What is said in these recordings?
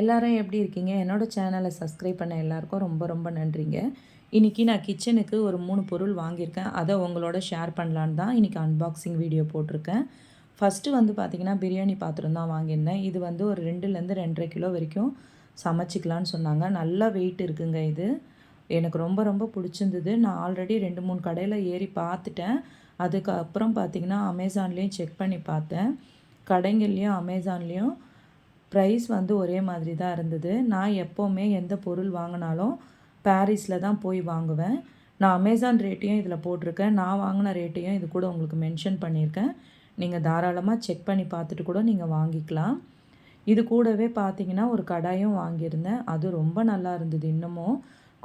எல்லாரும் எப்படி இருக்கீங்க? என்னோடய சேனலை சப்ஸ்கிரைப் பண்ண எல்லாருக்கும் ரொம்ப ரொம்ப நன்றிங்க. இன்றைக்கி நான் கிச்சனுக்கு ஒரு மூணு பொருள் வாங்கியிருக்கேன். அதை உங்களோட ஷேர் பண்ணலான்னு தான் இன்றைக்கி அன்பாக்சிங் வீடியோ போட்டிருக்கேன். ஃபஸ்ட்டு வந்து பார்த்திங்கன்னா பிரியாணி பாத்திரம் தான் வாங்கியிருந்தேன். இது வந்து ஒரு ரெண்டுலேருந்து ரெண்டரை கிலோ வரைக்கும் சமைச்சிக்கலான்னு சொன்னாங்க. நல்லா வெயிட் இருக்குங்க இது. எனக்கு ரொம்ப ரொம்ப பிடிச்சிருந்தது. நான் ஆல்ரெடி ரெண்டு மூணு கடையில் ஏறி பார்த்துட்டேன் அதுக்கப்புறம் பார்த்திங்கன்னா அமேசான்லேயும் செக் பண்ணி பார்த்தேன். கடைங்கள்லேயும் அமேசான்லேயும் ப்ரைஸ் வந்து ஒரே மாதிரி தான் இருந்தது. நான் எப்போவுமே எந்த பொருள் வாங்கினாலும் பாரிஸில் தான் போய் வாங்குவேன். நான் அமேசான் ரேட்டையும் இதில் போட்டிருக்கேன். நான் வாங்கின ரேட்டையும் இது கூட உங்களுக்கு மென்ஷன் பண்ணியிருக்கேன். நீங்கள் தாராளமாக செக் பண்ணி பார்த்துட்டு கூட நீங்கள் வாங்கிக்கலாம். இது கூடவே பார்த்தீங்கன்னா ஒரு கடாயும் வாங்கியிருந்தேன். அது ரொம்ப நல்லா இருந்தது இன்னமும்.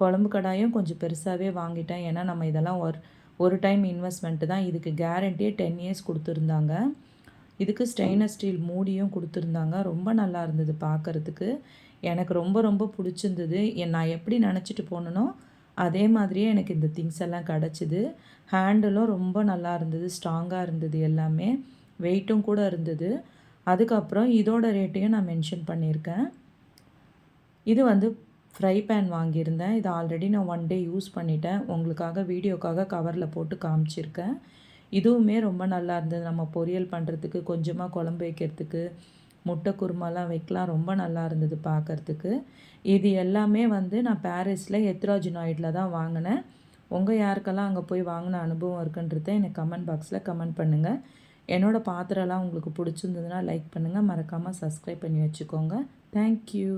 குழம்பு கடாயும் கொஞ்சம் பெருசாகவே வாங்கிட்டேன். ஏன்னா நம்ம இதெல்லாம் ஒரு ஒரு டைம் இன்வெஸ்ட்மெண்ட்டு தான். இதுக்கு கேரண்டியே டென் இயர்ஸ் கொடுத்துருந்தாங்க. இதுக்கு ஸ்டெயின்லெஸ் ஸ்டீல் மூடியும் கொடுத்துருந்தாங்க. ரொம்ப நல்லா இருந்தது பார்க்குறதுக்கு எனக்கு ரொம்ப ரொம்ப பிடிச்சிருந்தது. நான் எப்படி நினச்சிட்டு போகணுனோ அதே மாதிரியே எனக்கு இந்த திங்ஸ் எல்லாம் கிடச்சிது. ஹேண்டிலும் ரொம்ப நல்லா இருந்தது ஸ்ட்ராங்காக இருந்தது எல்லாமே. வெயிட்டும் கூட இருந்தது. அதுக்கப்புறம் இதோட ரேட்டையும் நான் மென்ஷன் பண்ணியிருக்கேன். இது வந்து ஃப்ரை பேன் வாங்கியிருந்தேன். இது ஆல்ரெடி நான் ஒன் டே யூஸ் பண்ணிட்டேன். உங்களுக்காக வீடியோக்காக கவரில் போட்டு காமிச்சிருக்கேன். இதுவுமே ரொம்ப நல்லா இருந்தது. நம்ம பொரியல் பண்ணுறதுக்கு கொஞ்சமாக குழம்பு வைக்கிறதுக்கு முட்டை குருமாலாம் வைக்கலாம். ரொம்ப நல்லா இருந்தது பார்க்குறதுக்கு இது எல்லாமே வந்து நான் பாரிஸில் எத்ராஜ் நாய்டில் தான் வாங்கினேன். உங்கள் யாருக்கெல்லாம் அங்கே போய் வாங்கின அனுபவம் இருக்குன்றத எனக்கு கமெண்ட் பாக்ஸில் கமெண்ட் பண்ணுங்கள் என்னோடய பாத்திரம்லாம் உங்களுக்கு பிடிச்சிருந்ததுன்னா லைக் பண்ணுங்கள் மறக்காமல் சப்ஸ்கிரைப் பண்ணி வச்சுக்கோங்க. தேங்க்யூ